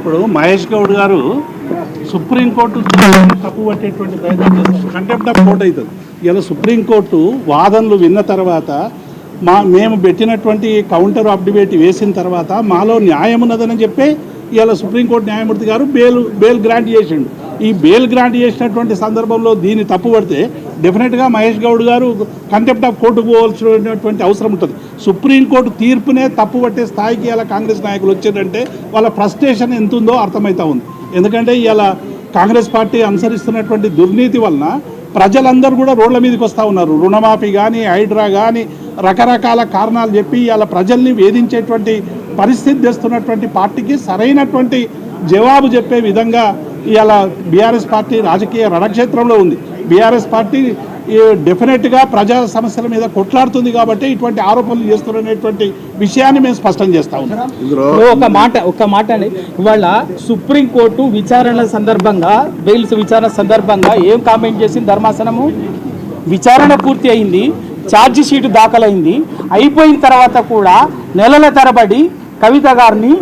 ఇప్పుడు మహేష్ గౌడ్ గారు సుప్రీంకోర్టు తప్పు పట్టేటువంటి ప్రయత్నం చేస్తారు. కంటెంప్ట్ ఆఫ్ కోర్ట్ అవుతుంది ఇలా సుప్రీంకోర్టు వాదనలు విన్న తర్వాత మా మేము పెట్టినటువంటి కౌంటర్ ఆఫ్ వేసిన తర్వాత మాలో న్యాయం ఉన్నదని చెప్పి ఇలా సుప్రీంకోర్టు న్యాయమూర్తి గారు బెయిల్ బెయిల్ గ్రాంట్ చేసిండు. ఈ బెయిల్ గ్రాంట్ చేసినటువంటి సందర్భంలో దీన్ని తప్పు పడితే డెఫినెట్గా మహేష్ గౌడ్ గారు కంటెంప్ట్ ఆఫ్ కోర్టుకు పోవాల్సినటువంటి అవసరం ఉంటుంది. సుప్రీంకోర్టు తీర్పునే తప్పు పట్టే స్థాయికి ఇలా కాంగ్రెస్ నాయకులు వచ్చారంటే వాళ్ళ ఫ్రస్ట్రేషన్ ఎంత ఉందో అర్థమవుతా ఉంది. ఎందుకంటే ఇలా కాంగ్రెస్ పార్టీ అనుసరిస్తున్నటువంటి దుర్నీతి వలన ప్రజలందరూ కూడా రోడ్ల మీదకి వస్తూ ఉన్నారు. రుణమాఫీ కానీ హైడ్రా కానీ రకరకాల కారణాలు చెప్పి ఇలా ప్రజల్ని వేధించేటువంటి పరిస్థితి తెస్తున్నటువంటి పార్టీకి సరైనటువంటి జవాబు చెప్పే విధంగా ఇవాళ బీఆర్ఎస్ పార్టీ రాజకీయ రణక్షేత్రంలో ఉంది. బీఆర్ఎస్ పార్టీ ఈ డెఫినెట్గా ప్రజా సమస్యల మీద కొట్లాడుతుంది కాబట్టి ఇటువంటి ఆరోపణలు చేస్తున్నటువంటి విషయాన్ని మేము స్పష్టం చేస్తా ఉన్నాం. ఒక మాట ఒక మాట అండి. ఇవాళ సుప్రీంకోర్టు విచారణ సందర్భంగా బెయిల్స్ విచారణ సందర్భంగా ఏం కామెంట్ చేసింది ధర్మాసనము? విచారణ పూర్తి అయింది ఛార్జ్ షీట్ దాఖలైంది. అయిపోయిన తర్వాత కూడా నెలల తరబడి కవిత గారిని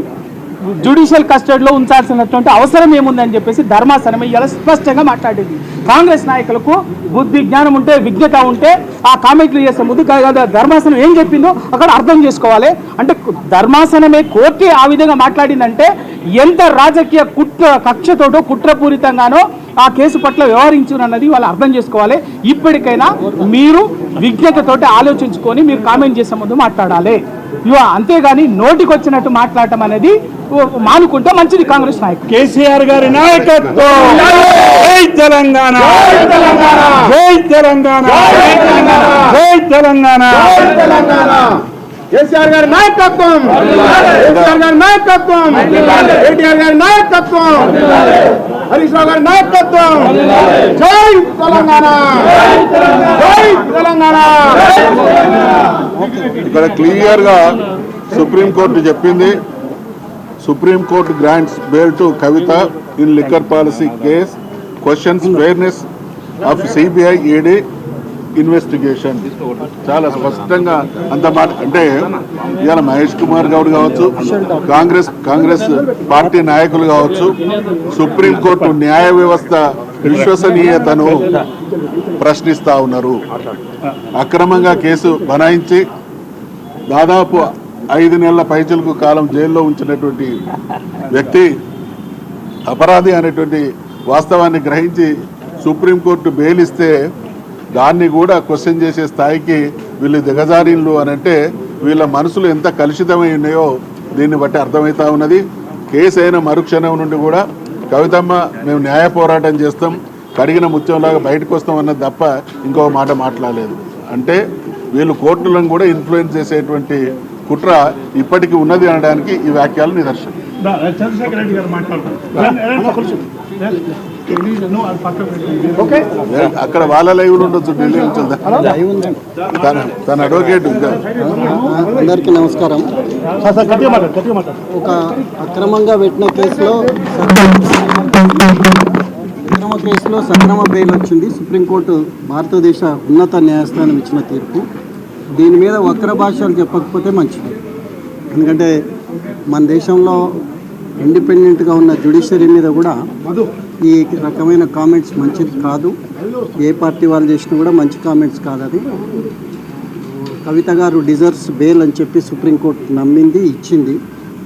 జ్యుడిషియల్ కస్టడీలో ఉంచాల్సినటువంటి అవసరం ఏముందని చెప్పేసి ధర్మాసనం ఇలా స్పష్టంగా మాట్లాడింది. కాంగ్రెస్ నాయకులకు బుద్ధి జ్ఞానం ఉంటే విజ్ఞత ఉంటే ఆ కామెంట్లు చేసే ముందు ధర్మాసనం ఏం చెప్పిందో అక్కడ అర్థం చేసుకోవాలి. అంటే ధర్మాసనమే కోర్టు ఆ విధంగా మాట్లాడిందంటే ఎంత రాజకీయ కుట్ర కక్షతోటో కుట్రపూరితంగానో ఆ కేసు పట్ల వ్యవహరించునన్నది వాళ్ళు అర్థం చేసుకోవాలి. ఇప్పటికైనా మీరు విజ్ఞతతోటి ఆలోచించుకొని మీరు కామెంట్ చేసే ముందు మాట్లాడాలి. ఇవ అంతేగాని నోటికి వచ్చినట్టు మాట్లాడటం అనేది మానుకుంటే మంచిది కాంగ్రెస్ నాయకులు కేసీఆర్ గారి నాయకత్వం. జై తెలంగాణ. జై తెలంగాణ. జై తెలంగాణ. కేసీఆర్ గారి నాయకత్వం! కేసీఆర్ గారి నాయకత్వం! కేటీఆర్ గారి నాయకత్వం! హరీష్ రావు గారి నాయకత్వం! జై తెలంగాణ! జై తెలంగాణ! ఇక్కడ క్లియర్గా సుప్రీంకోర్టు చెప్పింది. Supreme court grants bail to Kavitha in liquor policy case questions fairness of CBI ED investigation చాలా స్పష్టంగా అంత మాట అంటే ఇవాళ మహేష్ కుమార్ గౌడ్ కావచ్చు కాంగ్రెస్ కాంగ్రెస్ పార్టీ నాయకులు కావచ్చు సుప్రీంకోర్టు న్యాయ వ్యవస్థ విశ్వసనీయతను ప్రశ్నిస్తా ఉన్నారు. అక్రమంగా కేసు బనాయించి దాదాపు ఐదు నెలల పైచలకు కాలం జైల్లో ఉంచినటువంటి వ్యక్తి అపరాధి అనేటువంటి వాస్తవాన్ని గ్రహించి సుప్రీంకోర్టు బెయిల్ ఇస్తే దాన్ని కూడా క్వశ్చన్ చేసే స్థాయికి వీళ్ళు దిగజారిన్లు అని అంటే వీళ్ళ మనసులు ఎంత కలుషితమై ఉన్నాయో దీన్ని బట్టి అర్థమవుతా ఉన్నది. కేసు అయిన మరుక్షణం నుండి కూడా కవితమ్మ మేము న్యాయ పోరాటం చేస్తాం కడిగిన ముత్యంలాగా బయటకు వస్తాం అన్నది తప్ప ఇంకో మాట మాట్లాడలేదు. అంటే వీళ్ళు కోర్టులను కూడా ఇన్ఫ్లుయెన్స్ చేసేటువంటి కుట్ర ఇప్పటికీ ఉన్నది అనడానికి ఈ వ్యాఖ్యలు నిదర్శనం. చంద్రశేఖర్ రెడ్డి గారు మాట్లాడతారు. అక్కడ వాళ్ళ లైవ్ ఉండొచ్చు ఢిల్లీ నుంచి? తన తన అడ్వకేట్ అందరికీ నమస్కారం. ఒక అక్రమంగా పెట్టిన కేసులో అక్రమ కేసులో సక్రమ బెయిల్ వచ్చింది. సుప్రీంకోర్టు భారతదేశ ఉన్నత న్యాయస్థానం ఇచ్చిన తీర్పు. దీని మీద వక్ర భాషలు చెప్పకపోతే మంచిది. ఎందుకంటే మన దేశంలో ఇండిపెండెంట్గా ఉన్న జ్యుడిషియరీ మీద కూడా ఈ రకమైన కామెంట్స్ మంచిది కాదు. ఏ పార్టీ వాళ్ళు చేసినా కూడా మంచి కామెంట్స్ కాదు అది. కవిత గారు డిజర్వ్స్ బెయిల్ అని చెప్పి సుప్రీంకోర్టు నమ్మింది ఇచ్చింది.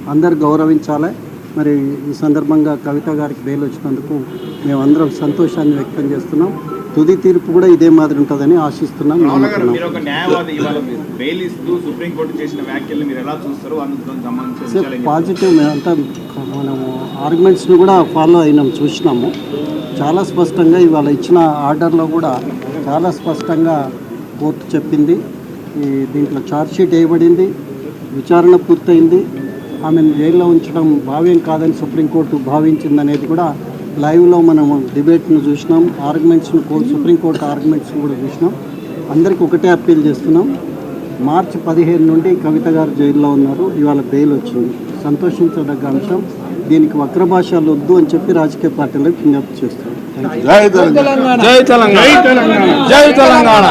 అందరు గౌరవించాలి. మరి ఈ సందర్భంగా కవిత గారికి బెయిల్ వచ్చినందుకు మేమందరం సంతోషాన్ని వ్యక్తం చేస్తున్నాం. తుది తీర్పు కూడా ఇదే మాదిరి ఉంటుందని ఆశిస్తున్నాం నమ్ముతున్నాం మీరు ఒక న్యాయవాది ఇవాళ మీరు బెయిల్ ఇస్తూ సుప్రీంకోర్టు చేసిన వ్యాఖ్యలు మీరు ఎలా చూస్తారు అందుకు సంబంధించిన సో విషయాలు ఏం చెప్తారు? పాజిటివ్ మేమంతా మనము ఆర్గ్యుమెంట్స్ని కూడా ఫాలో అయినాం చూసినాము. చాలా స్పష్టంగా ఇవాళ ఇచ్చిన ఆర్డర్లో కూడా చాలా స్పష్టంగా కోర్టు చెప్పింది. ఈ దీంట్లో ఛార్జ్ షీట్ వేయబడింది విచారణ పూర్తయింది. ఆమెను జైల్లో ఉంచడం భావ్యం కాదని సుప్రీంకోర్టు భావించిందనేది కూడా లైవ్లో మనము డిబేట్ను చూసినాం ఆర్గ్యుమెంట్స్ను కోర్టు సుప్రీంకోర్టు ఆర్గ్యుమెంట్స్ను కూడా చూసినాం. అందరికీ ఒకటే అప్పీల్ చేస్తున్నాం. మార్చి పదిహేను నుండి కవిత గారు జైల్లో ఉన్నారు ఇవాళ బెయిల్ వచ్చింది. సంతోషించదగ్గ అంశం దీనికి వక్ర భాషలు వద్దు అని చెప్పి రాజకీయ పార్టీలకు విజ్ఞప్తి యూ జై తెలంగాణ. జై తెలంగాణ. జై తెలంగాణ.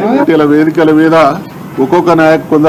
పార్టీల వేదికల మీద ఒక్కొక్క నాయకు కొందరు